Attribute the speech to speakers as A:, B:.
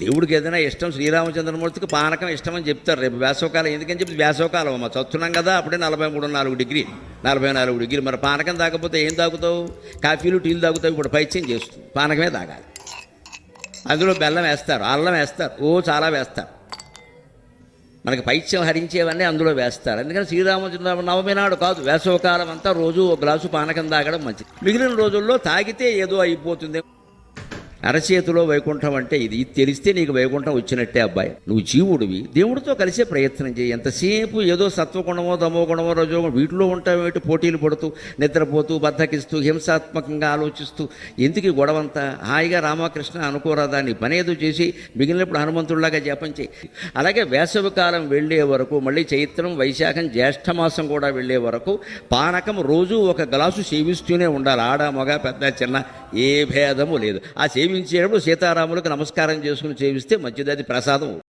A: దేవుడికి ఏదైనా ఇష్టం శ్రీరామచంద్రమూర్తికి పానకం ఇష్టం అని చెప్తారు. రేపు వేసవకాలం ఎందుకని చెప్పి వేసవకాలం అమ్మ. చస్తున్నాం కదా అప్పుడే నలభై మూడు నాలుగు డిగ్రీ. నలభై నాలుగు డిగ్రీ మరి పానకం తాగకపోతే ఏం తాగుతావు? కాఫీలు టీలు తాగుతావు? ఇప్పుడు పైచయం చేస్తుంది. పానకమే తాగాలి. అందులో బెల్లం వేస్తారు అల్లం వేస్తారు ఓ చాలా వేస్తారు. మనకి పైత్యం హరించేవన్నీ అందులో వేస్తారు. ఎందుకంటే శ్రీరామచంద్ర నవమి నాడు కాదు వేసవకాలం అంతా రోజు ఒక గ్లాసు పానకం తాగడం మంచిది. మిగిలిన రోజుల్లో తాగితే ఏదో అయిపోతుంది. అరచేతిలో వైకుంఠం అంటే ఇది. తెలిస్తే నీకు వైకుంఠం వచ్చినట్టే అబ్బాయి. నువ్వు జీవుడివి. దేవుడితో కలిసే ప్రయత్నం చేయి. ఎంతసేపు ఏదో సత్వగుణమో తమో గుణమో రజో వీటిలో ఉంటావేటి పోటీలు పడుతూ నిద్రపోతూ బద్దకిస్తూ హింసాత్మకంగా ఆలోచిస్తూ. ఎందుకు గొడవంతా? హాయిగా రామకృష్ణ అనుకోరాదా నీ పనేదో చేసి మిగిలినప్పుడు హనుమంతుడిలాగా జపం చేయి. అలాగే వేసవి కాలం వెళ్ళే వరకు మళ్ళీ చైత్రం వైశాఖం జ్యేష్ఠమాసం కూడా వెళ్ళే వరకు పానకం రోజు ఒక గ్లాసు సేవిస్తూనే ఉండాలి. ఆడ మగ పెద్ద చిన్న ఏ భేదము లేదు. ఆ సేవించేటప్పుడు సీతారాములకు నమస్కారం చేసుకుని సేవిస్తే మంచిది అది ప్రసాదం.